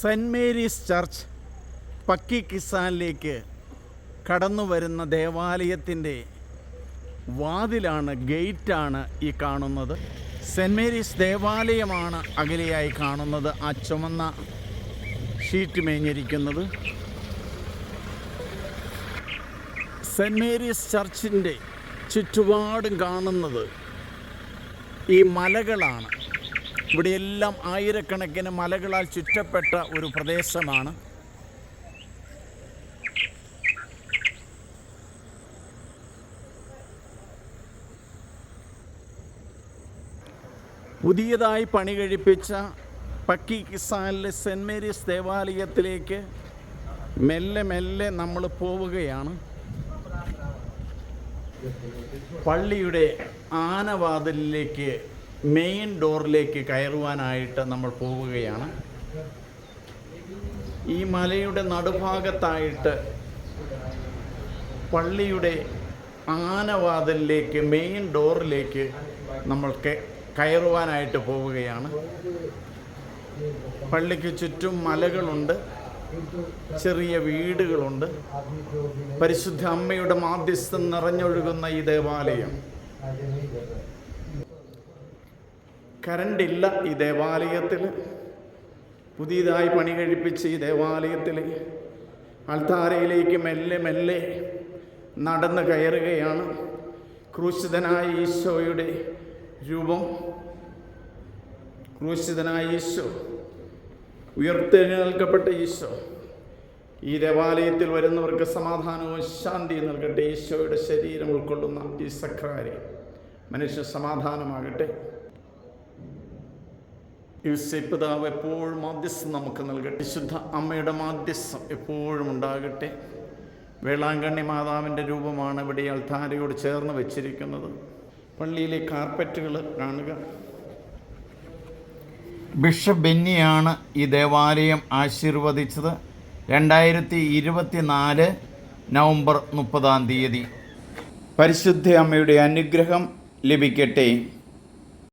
Saint Mary's church പക്കി കിസാനിലേക്ക് കടന്നു വരുന്ന ദേവാലയത്തിന്റെ വാതിലാണ് ഗേറ്റാണ് ഈ കാണുന്നത്. സെന്റ് മേരീസ് ദേവാലയമാണ് അകലെയായി കാണുന്നത്. ആ ചുമന്ന ഷീറ്റ് മേഞ്ഞിരിക്കുന്നത്. സെന്റ് മേരീസ് ചർച്ചിന്റെ ചുറ്റുപാടും കാണുന്നത് ഈ മലകളാണ്. ഇവിടെയെല്ലാം ആയിരക്കണക്കിന് മലകളാൽ ചുറ്റപ്പെട്ട ഒരു പ്രദേശമാണ്. പുതിയതായി പണി കഴിപ്പിച്ച പക്കി കിസാനിലെ സെന്റ് മേരീസ് ദേവാലയത്തിലേക്ക് മെല്ലെ മെല്ലെ നമ്മൾ പോവുകയാണ്. പള്ളിയുടെ ആനവാതിലിലേക്ക് മെയിൻ ഡോറിലേക്ക് കയറുവാനായിട്ട് നമ്മൾ പോവുകയാണ്. ഈ മലയുടെ നടുഭാഗത്തായിട്ട് പള്ളിയുടെ ആനവാതിലിലേക്ക് മെയിൻ ഡോറിലേക്ക് നമ്മൾ കയറുവാനായിട്ട് പോവുകയാണ്. പള്ളിക്ക് ചുറ്റും മലകളുണ്ട് ചെറിയ വീടുകളുണ്ട്. പരിശുദ്ധ അമ്മയുടെ മാധ്യസ്ഥം നിറഞ്ഞൊഴുകുന്ന ഈ ദേവാലയം. കരണ്ടില്ല ഈ ദേവാലയത്തിൽ പുതിയതായി പണി കഴിപ്പിച്ച് ഈ ദേവാലയത്തിൽ അൾത്താരയിലേക്ക് മെല്ലെ മെല്ലെ നടന്ന് കയറുകയാണ് ക്രൂശിതനായ ഈശോയുടെ രൂപം. ക്രൂശിതനായ ഈശോ ഉയർത്തെഴുന്നേൽക്കപ്പെട്ട ഈശോ ഈ ദേവാലയത്തിൽ വരുന്നവർക്ക് സമാധാനവും ശാന്തിയും നൽകട്ടെ. ഈശോയുടെ ശരീരം ഉൾക്കൊള്ളുന്ന ഈ സക്രാരി മനുഷ്യ സമാധാനമാകട്ടെ. യുസൈപ്പിതാവ് എപ്പോഴും മാധ്യസ്ഥം നമുക്ക് നൽകട്ടെ. വിശുദ്ധ അമ്മയുടെ മാധ്യസ്ഥം എപ്പോഴും ഉണ്ടാകട്ടെ. വേളാങ്കണ്ണി മാതാവിന്റെ രൂപമാണ് ഇവിടെ ഈ അൾത്താരയോട് ചേർന്ന് വെച്ചിരിക്കുന്നത്. പള്ളിയിലെ കാർപ്പറ്റുകൾ കാണുക. ബിഷപ്പ് ബെന്നിയാണ് ഈ ദേവാലയം ആശീർവദിച്ചത്. രണ്ടായിരത്തി ഇരുപത്തി നാല് നവംബർ മുപ്പതാം തീയതി. പരിശുദ്ധ അമ്മയുടെ അനുഗ്രഹം ലഭിക്കട്ടെ.